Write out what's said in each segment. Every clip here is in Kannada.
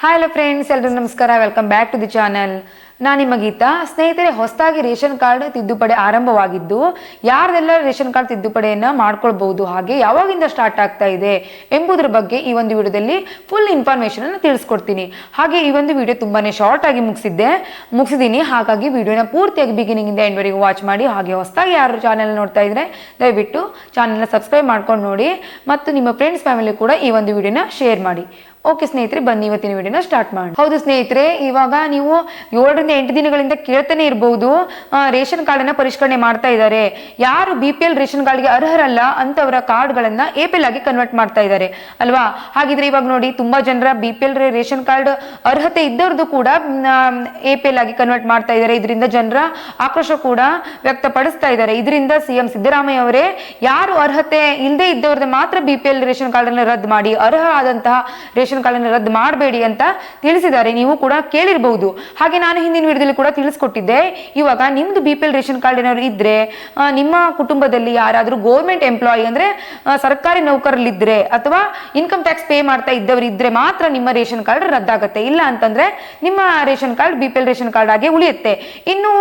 ಹಾಯ್ ಹಲೋ ಫ್ರೆಂಡ್ಸ್ ಎಲ್ಲರೂ ನಮಸ್ಕಾರ. Welcome back to the channel ನಾನು ನಿಮ್ಮ ಗೀತಾ. ಸ್ನೇಹಿತರೆ, ಹೊಸದಾಗಿ ರೇಷನ್ ಕಾರ್ಡ್ ತಿದ್ದುಪಡಿ ಆರಂಭವಾಗಿದ್ದು ಯಾರ್ದೆಲ್ಲ ರೇಷನ್ ಕಾರ್ಡ್ ತಿದ್ದುಪಡಿಯನ್ನು ಮಾಡ್ಕೊಳ್ಬಹುದು ಹಾಗೆ ಯಾವಾಗಿಂದ ಸ್ಟಾರ್ಟ್ ಆಗ್ತಾ ಇದೆ ಎಂಬುದರ ಬಗ್ಗೆ ಈ ಒಂದು ವಿಡಿಯೋದಲ್ಲಿ ಫುಲ್ ಇನ್ಫಾರ್ಮೇಷನ್ ಅನ್ನು ತಿಳಿಸ್ಕೊಡ್ತೀನಿ. ಹಾಗೆ ಈ ಒಂದು ವಿಡಿಯೋ ತುಂಬಾನೇ ಶಾರ್ಟ್ ಆಗಿ ಮುಗಿಸಿದ್ದೆ. ಮುಗಿಸಿದ್ದೀನಿ ಹಾಗಾಗಿ ವಿಡಿಯೋನ ಪೂರ್ತಿಯಾಗಿ ಬಿಗಿನಿಂಗ್ ಇಂದ ಎಂಡ್ ವರೆಗೂ ವಾಚ್ ಮಾಡಿ, ಹಾಗೆ ಹೊಸದಾಗಿ ಯಾರು ಚಾನೆಲ್ ನೋಡ್ತಾ ಇದ್ರೆ ದಯವಿಟ್ಟು ಚಾನೆಲ್ನ ಸಬ್ಸ್ಕ್ರೈಬ್ ಮಾಡ್ಕೊಂಡು ನೋಡಿ, ಮತ್ತು ನಿಮ್ಮ ಫ್ರೆಂಡ್ಸ್ ಫ್ಯಾಮಿಲಿ ಕೂಡ ಈ ಒಂದು ವಿಡಿಯೋನ ಶೇರ್ ಮಾಡಿ. ಓಕೆ ಸ್ನೇಹಿತರೆ, ಬನ್ನಿ ಇವತ್ತಿನ ವಿಡಿಯೋನ ಸ್ಟಾರ್ಟ್ ಮಾಡಿ ಹೌದು ಸ್ನೇಹಿತರೆ, ಇವಾಗ ನೀವು ಏಳರಿಂದ ಎಂಟು ದಿನಗಳಿಂದ ಕೇಳ್ತಾನೆ ಇರಬಹುದು ರೇಷನ್ ಕಾರ್ಡ್ ಅನ್ನ ಪರಿಷ್ಕರಣೆ ಮಾಡ್ತಾ ಇದ್ದಾರೆ. ಯಾರು ಬಿ ಪಿ ಎಲ್ ರೇಷನ್ ಕಾರ್ಡ್ಗೆ ಅರ್ಹರಲ್ಲ ಅಂತವರ ಕಾರ್ಡ್ಗಳನ್ನ ಎ ಪಿ ಎಲ್ ಆಗಿ ಕನ್ವರ್ಟ್ ಮಾಡ್ತಾ ಇದ್ದಾರೆ. ಅಲ್ವಾ? ಹಾಗಿದ್ರೆ ಇವಾಗ ನೋಡಿ, ತುಂಬಾ ಜನರ B P L ration card ಅರ್ಹತೆ ಇದ್ದವ್ರದ್ದು ಕೂಡ ಎ ಪಿ ಎಲ್ ಆಗಿ ಕನ್ವರ್ಟ್ ಮಾಡ್ತಾ ಇದ್ದಾರೆ. ಇದರಿಂದ ಜನರ ಆಕ್ರೋಶ ಕೂಡ ವ್ಯಕ್ತಪಡಿಸ್ತಾ ಇದ್ದಾರೆ. ಇದರಿಂದ ಸಿಎಂ ಸಿದ್ದರಾಮಯ್ಯ ಅವರೇ, ಯಾರು ಅರ್ಹತೆ ಇಲ್ಲದೆ ಇದ್ದವ್ರದ್ದು ಮಾತ್ರ B P L ration card ಅನ್ನು ರದ್ದು ಮಾಡಿ, ಅರ್ಹ ಆದಂತಹ ರೇಷನ್ ಅನ್ನು ರದ್ದು ಮಾಡಬೇಡಿ ಅಂತ ತಿಳಿಸಿದ್ದಾರೆ. ನೀವು ಕೂಡ ಕೇಳಿರಬಹುದು ಹಾಗೆ ನಾನು ಹಿಂದಿನ ವಿಡಿಯೋದಲ್ಲಿ ಕೂಡ ತಿಳಿಸ್ಕೊಟ್ಟಿದ್ದೆ. ಇವಾಗ ನಿಮ್ದು ಬಿ ರೇಷನ್ ಕಾರ್ಡ್ ಏನಾದ್ರು ಇದ್ರೆ ನಿಮ್ಮ ಕುಟುಂಬದಲ್ಲಿ ಯಾರಾದರೂ ಗೌರ್ಮೆಂಟ್ ಎಂಪ್ಲಾಯಿ ಅಂದ್ರೆ ಸರ್ಕಾರಿ ನೌಕರಲ್ಲಿದ್ರೆ ಅಥವಾ ಇನ್ಕಮ್ ಟ್ಯಾಕ್ಸ್ ಪೇ ಮಾಡ್ತಾ ಇದ್ದವರು ಇದ್ರೆ ಮಾತ್ರ ನಿಮ್ಮ ರೇಷನ್ ಕಾರ್ಡ್ ರದ್ದಾಗತ್ತೆ. ಇಲ್ಲ ಅಂತಂದ್ರೆ ನಿಮ್ಮ ration card B ration card ಆಗಿ ಉಳಿಯುತ್ತೆ. ಇನ್ನು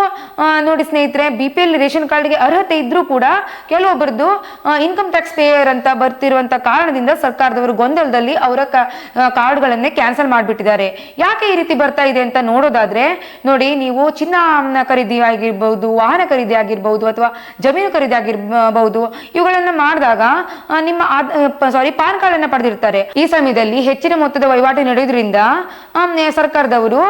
ನೋಡಿ ಸ್ನೇಹಿತರೆ ಬಿ ಪಿ ಎಲ್ ರೇಷನ್ ಕಾರ್ಡ್ಗೆ ಅರ್ಹತೆ ಇದ್ರೂ ಕೂಡ ಕೆಲವೊಬ್ಬರದ್ದು ಇನ್ಕಮ್ ಟ್ಯಾಕ್ಸ್ ಪೇಯರ್ ಅಂತ ಬರ್ತಿರುವಂತ ಕಾರಣದಿಂದ ಸರ್ಕಾರದವರು ಗೊಂದಲದಲ್ಲಿ ಅವರ ಕಾರ್ಡ್ಗಳನ್ನೇ ಕ್ಯಾನ್ಸಲ್ ಮಾಡಿಬಿಟ್ಟಿದ್ದಾರೆ. ಯಾಕೆ ಈ ರೀತಿ ಬರ್ತಾ ಇದೆ ಅಂತ ನೋಡೋದಾದ್ರೆ, ನೋಡಿ ನೀವು ಚಿನ್ನ ಖರೀದಿ ಆಗಿರ್ಬಹುದು ವಾಹನ ಖರೀದಿ ಆಗಿರ್ಬಹುದು ಅಥವಾ ಜಮೀನು ಖರೀದಿ ಆಗಿರ್ಬಹುದು ಇವುಗಳನ್ನ ಮಾಡಿದಾಗ ನಿಮ್ಮ ಸಾರಿ ಪಾನ್ ಕಾರ್ಡ್ ಅನ್ನ ಪಡೆದಿರ್ತಾರೆ. ಈ ಸಮಯದಲ್ಲಿ ಹೆಚ್ಚಿನ ಮೊತ್ತದ ವಹಿವಾಟು ನಡೆಯೋದ್ರಿಂದ ಸರ್ಕಾರದವರು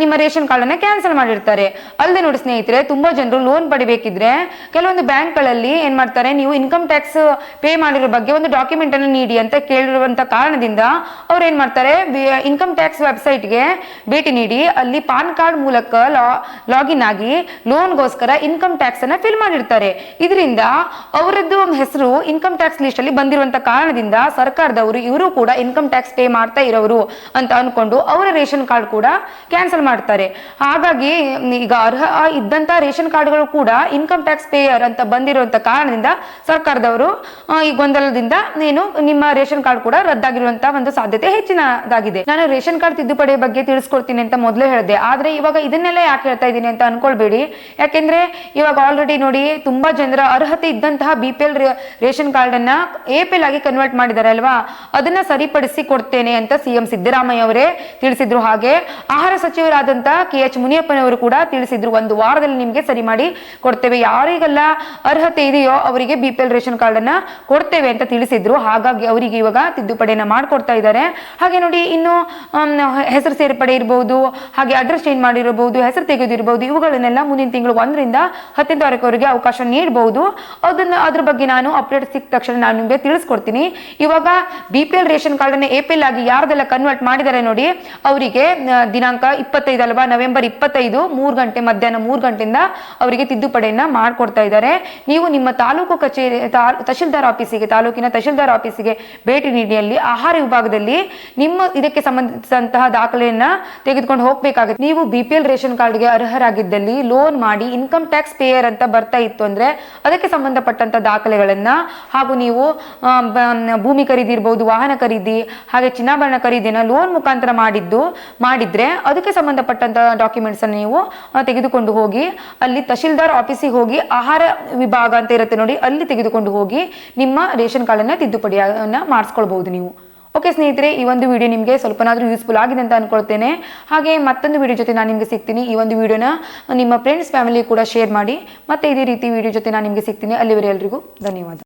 ನಿಮ್ಮ ರೇಷನ್ ಕಾರ್ಡ್ ಅನ್ನ ಕ್ಯಾನ್ಸಲ್ ಮಾಡಿರ್ತಾರೆ. ಅಲ್ಲದೆ ನೋಡಿ ಸ್ನೇಹಿತರೆ, ತುಂಬಾ ಜನರು ಲೋನ್ ಪಡಿಬೇಕಿದ್ರೆ, ಕೆಲವೊಂದು ಬ್ಯಾಂಕ್ಗಳಲ್ಲಿ ಏನ್ ಮಾಡ್ತಾರೆ, ನೀವು ಇನ್ಕಮ್ ಟ್ಯಾಕ್ಸ್ ಪೇ ಮಾಡಿರೋ ಬಗ್ಗೆ ಒಂದು ಡಾಕ್ಯುಮೆಂಟ್ ಅನ್ನು ನೀಡಿ ಅಂತ ಕೇಳಿರುವಂತ ಕಾರಣದಿಂದ, ಅವ್ರು ಏನ್ ಮಾಡ್ತಾರೆ? ಇನ್ಕಮ್ ಟ್ಯಾಕ್ಸ್ ವೆಬ್ಸೈಟ್ಗೆ ಭೇಟಿ ನೀಡಿ, ಅಲ್ಲಿ ಪಾನ್ ಕಾರ್ಡ್ ಮೂಲಕ ಲಾಗಿನ್ ಆಗಿ ಲೋನ್ಗೋಸ್ಕರ ಇನ್ಕಮ್ ಟ್ಯಾಕ್ಸ್ ಅನ್ನ ಫಿಲ್ ಮಾಡಿರ್ತಾರೆ. ಇದರಿಂದ ಅವರದ್ದು ಹೆಸರು ಇನ್ಕಮ್ ಟ್ಯಾಕ್ಸ್ ಲಿಸ್ಟ್ ಅಲ್ಲಿ ಬಂದಿರುವಂತ ಕಾರಣದಿಂದ ಸರ್ಕಾರದವರು ಇವರು ಕೂಡ ಇನ್ಕಮ್ ಟ್ಯಾಕ್ಸ್ ಪೇ ಮಾಡ್ತಾ ಇರೋರು ಅಂತ ಅನ್ಕೊಂಡು ಅವರ ರೇಷನ್ ಕಾರ್ಡ್ ಕೂಡ ಕ್ಯಾನ್ಸಲ್ ಮಾಡ್ತಾರೆ. ಹಾಗಾಗಿ ಈಗ ಅರ್ಹ ಇದ್ದಂತ ರೇಷನ್ ಕಾರ್ಡ್ಗಳು ಕೂಡ ಇನ್ಕಮ್ ಟ್ಯಾಕ್ಸ್ ಪೇಯರ್ ಅಂತ ಬಂದಿರುವಂತ ಕಾರಣದಿಂದ ಸರ್ಕಾರದವರು ಈ ಗೊಂದಲದಿಂದ ನೀನು ನಿಮ್ಮ ರೇಷನ್ ಕಾರ್ಡ್ ಕೂಡ ರದ್ದಾಗಿರುವಂತಹ ಒಂದು ಸಾಧ್ಯತೆ ಹೆಚ್ಚಿನದಾಗಿದೆ. ನಾನು ರೇಷನ್ ಕಾರ್ಡ್ ತಿದ್ದುಪಡಿ ಬಗ್ಗೆ ತಿಳಿಸ್ಕೊಡ್ತೀನಿ ಅಂತ ಮೊದಲೇ ಹೇಳಿದೆ ಆದ್ರೆ ಇವಾಗ ಇದನ್ನೆಲ್ಲ ಯಾಕೆ ಹೇಳ್ತಾ ಇದ್ದೀನಿ ಅಂತ ಅನ್ಕೊಳ್ಬೇಡಿ. ಯಾಕೆಂದ್ರೆ ಇವಾಗ ಆಲ್ರೆಡಿ ನೋಡಿ ತುಂಬಾ ಜನರ ಅರ್ಹತೆ ಇದ್ದಂತಹ B P L ration card ಅನ್ನ ಎ ಪಿ ಎಲ್ ಆಗಿ ಕನ್ವರ್ಟ್ ಮಾಡಿದ್ದಾರೆ ಅಲ್ವಾ? ಅದನ್ನ ಸರಿಪಡಿಸಿ ಕೊಡ್ತೇನೆ ಅಂತ ಸಿಎಂ ಸಿದ್ದರಾಮಯ್ಯ ಅವರೇ ತಿಳಿಸಿದ್ರು ಹಾಗೆ. ಆಹಾರ ಸಚಿವರಾದಂತಹ ಕೆ ಎಚ್ ಮುನಿಯಪ್ಪನವರು ಕೂಡ ತಿಳಿಸಿದ್ರು, ಒಂದು ವಾರದಲ್ಲಿ ನಿಮಗೆ ಸರಿ ಮಾಡಿ ಕೊಡ್ತೇವೆ. ಯಾರಿಗೆಲ್ಲ ಅರ್ಹತೆ ಇದೆಯೋ ಅವರಿಗೆ B P L ration card ಅನ್ನ ಕೊಡ್ತೇವೆ ಅಂತ ತಿಳಿಸಿದ್ರು. ಹಾಗಾಗಿ ಅವರಿಗೆ ಇವಾಗ ತಿದ್ದುಪಡಿಯನ್ನ ಮಾಡ್ಕೊಡ್ತಾ ಇದ್ದಾರೆ. ಹಾಗೆ ನೋಡಿ ಇನ್ನು ಹೆಸರು ಸೇರ್ಪಡೆ ಇರಬಹುದು ಹಾಗೆ ಅಡ್ರೆಸ್ ಚೇಂಜ್ ಮಾಡಿರಬಹುದು ಹೆಸರು ತೆಗೆದಿರಬಹುದು ಇವುಗಳನ್ನೆಲ್ಲ ಮುಂದಿನ ತಿಂಗಳು ಒಂದರಿಂದ ಹತ್ತನೇ ತಾರೀಕವರೆಗೆ ಅವಕಾಶ ನೀಡಬಹುದು ಅದನ್ನು ಅದ್ರ ಬಗ್ಗೆ ನಾನು ಅಪ್ಡೇಟ್ ಸಿಕ್ಕ ತಕ್ಷಣ ನಾನು ನಿಮಗೆ ತಿಳಿಸ್ಕೊಡ್ತೀನಿ. ಇವಾಗ B P L ration card ಅನ್ನ ಎ ಪಿ ಎಲ್ ಆಗಿ ಯಾರ್ದೆಲ್ಲ ಕನ್ವರ್ಟ್ ಮಾಡಿದ್ದಾರೆ ನೋಡಿ, ಅವರಿಗೆ ದಿನಾಂಕ ಇಪ್ಪತ್ತೈದು ಅಲ್ವಾ, ನವೆಂಬರ್ ಇಪ್ಪತ್ತೈದು, ಮೂರು ಗಂಟೆ ಮಧ್ಯಾಹ್ನ ಮೂರು ಗಂಟೆಯಿಂದ ಅವರಿಗೆ ತಿದ್ದುಪಡಿಯನ್ನ ಮಾಡಿಕೊಡ್ತಾ ಇದ್ದಾರೆ. ನೀವು ನಿಮ್ಮ ತಾಲೂಕು ಕಚೇರಿ ತಹಶೀಲ್ದಾರ್ ಆಫೀಸಿಗೆ, ತಾಲೂಕಿನ ತಹಶೀಲ್ದಾರ್ ಆಫೀಸಿಗೆ ಭೇಟಿ ನೀಡಿ, ಅಲ್ಲಿ ಆಹಾರ ವಿಭಾಗದಲ್ಲಿ ನಿಮ್ಮ ಇದಕ್ಕೆ ಸಂಬಂಧಿಸಿದಂತಹ ದಾಖಲೆಯನ್ನ ತೆಗೆದುಕೊಂಡು ಹೋಗಬೇಕಾಗುತ್ತೆ. ನೀವು ಬಿ ಪಿ ಎಲ್ ರೇಷನ್ ಕಾರ್ಡ್ಗೆ ಅರ್ಹರಾಗಿದ್ದಲ್ಲಿ ಲೋನ್ ಮಾಡಿ ಇನ್ಕಮ್ ಟ್ಯಾಕ್ಸ್ ಪೇಯರ್ ಅಂತ ಬರ್ತಾ ಇತ್ತು ಅಂದ್ರೆ ಅದಕ್ಕೆ ಸಂಬಂಧಪಟ್ಟಂತ ದಾಖಲೆಗಳನ್ನ ಹಾಗೂ ನೀವು ಭೂಮಿ ಖರೀದಿ ಇರ್ಬೋದು ವಾಹನ ಖರೀದಿ ಹಾಗೆ ಚಿನ್ನಾಭರಣ ಖರೀದಿನ ಲೋನ್ ಮುಖಾಂತರ ಮಾಡಿದ್ದು, ಮಾಡಿದ್ರೆ ಅದಕ್ಕೆ ಸಂಬಂಧಪಟ್ಟಂತ ಡಾಕ್ಯುಮೆಂಟ್ಸ್ ಅನ್ನು ನೀವು ತೆಗೆದುಕೊಂಡು ಹೋಗಿ ಅಲ್ಲಿ ತಹಶೀಲ್ದಾರ್ ಆಫೀಸಿಗೆ ಹೋಗಿ ಆಹಾರ ವಿಭಾಗ ಅಂತ ಇರುತ್ತೆ ನೋಡಿ, ಅಲ್ಲಿ ತೆಗೆದುಕೊಂಡು ಹೋಗಿ ನಿಮ್ಮ ರೇಷನ್ ಕಾರ್ಡನ್ನ ತಿದ್ದುಪಡಿಯನ್ನ ಮಾಡಿಸ್ಕೊಳ್ಬಹುದು ನೀವು. ಓಕೆ ಸ್ನೇಹಿತರೆ, ಈ ಒಂದು ವಿಡಿಯೋ ನಿಮಗೆ ಸ್ವಲ್ಪನಾದರೂ ಯೂಸ್ಫುಲ್ ಆಗಿದೆ ಅಂತ ಅನ್ಕೊಳ್ತೇನೆ. ಹಾಗೆ ಮತ್ತೊಂದು ವಿಡಿಯೋ ಜೊತೆ ನಾನು ನಿಮಗೆ ಸಿಗ್ತೀನಿ. ಈ ಒಂದು ವಿಡಿಯೋನ ನಿಮ್ಮ ಫ್ರೆಂಡ್ಸ್ ಫ್ಯಾಮಿಲಿ ಕೂಡ ಶೇರ್ ಮಾಡಿ. ಮತ್ತೆ ಇದೇ ರೀತಿ ವಿಡಿಯೋ ಜೊತೆ ನಾನು ನಿಮಗೆ ಸಿಗ್ತೀನಿ. ಅಲ್ಲಿವರೆ ಎಲ್ರಿಗೂ ಧನ್ಯವಾದ.